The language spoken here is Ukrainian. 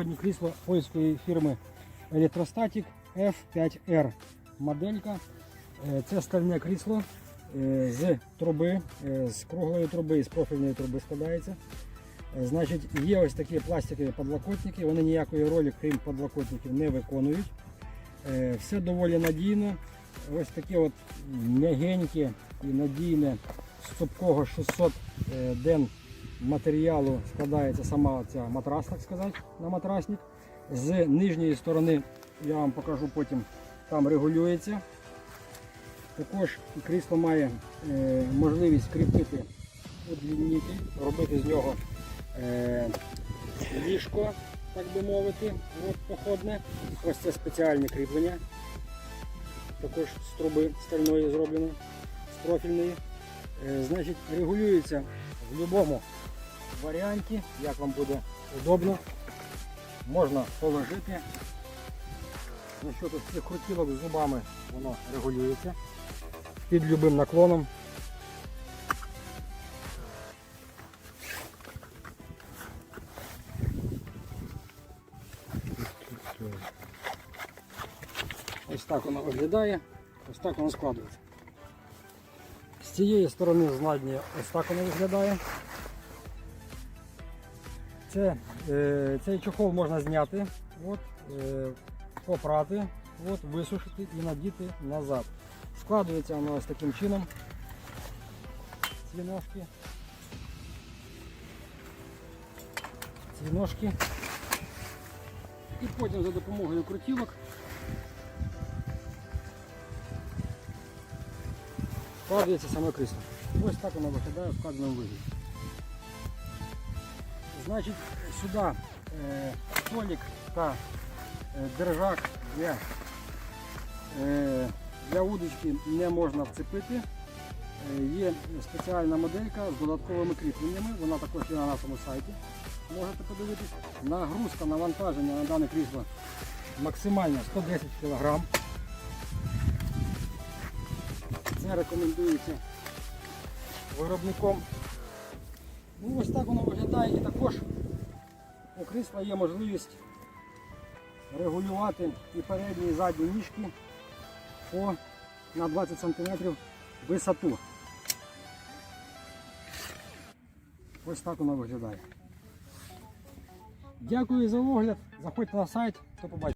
Сьогодні крісло польської фірми Electrostatic F5R моделька. Е, Це стальне крісло е, з труби, е, з круглої труби, з профільної труби складається. Е, Значить, є ось такі пластикові подлокотники, вони ніякої ролі, крім подлокотників, не виконують. Все доволі надійно. Ось таке от м'ягеньке і надійне з цупкого 600 е, ден матеріалу складається сама ця матрас, так сказати, на матрасник. З нижньої сторони, я вам покажу потім, там регулюється. Також крісло має е, можливість кріпити удліннитель, робити з нього е, ліжко, так би мовити, от, походне. Ось це спеціальне кріплення. Також з труби стальної зроблено, з профільної. Е, значить, регулюється в будь-якому варіанті, як вам буде удобно. Можна положити. Ну що тут цих крутілок зубами воно регулюється під будь-яким наклоном. Ось так воно виглядає, ось так воно складується. З цієї сторони зладні ось так воно виглядає. Це, е, цей чохол можна зняти, от, е, попрати, от, висушити і надіти назад. Складується воно ось таким чином. Ці ножки. Ці ножки. І потім за допомогою крутілок складується саме крісло. Ось так воно виглядає в вказаному вигляді. Значить, сюди е, столик та е, держак для, е, для удочки не можна вцепити. Є спеціальна моделька з додатковими кріпленнями, вона також є на нашому сайті. Можете подивитись. Нагрузка навантаження на дане крісло максимально 110 кг. Це рекомендується виробником Ну, ось так воно виглядає і також у крісла є можливість регулювати і передні і задні ніжки по, на 20 см висоту. Ось так воно виглядає. Дякую за огляд. Заходьте на сайт, до побачення.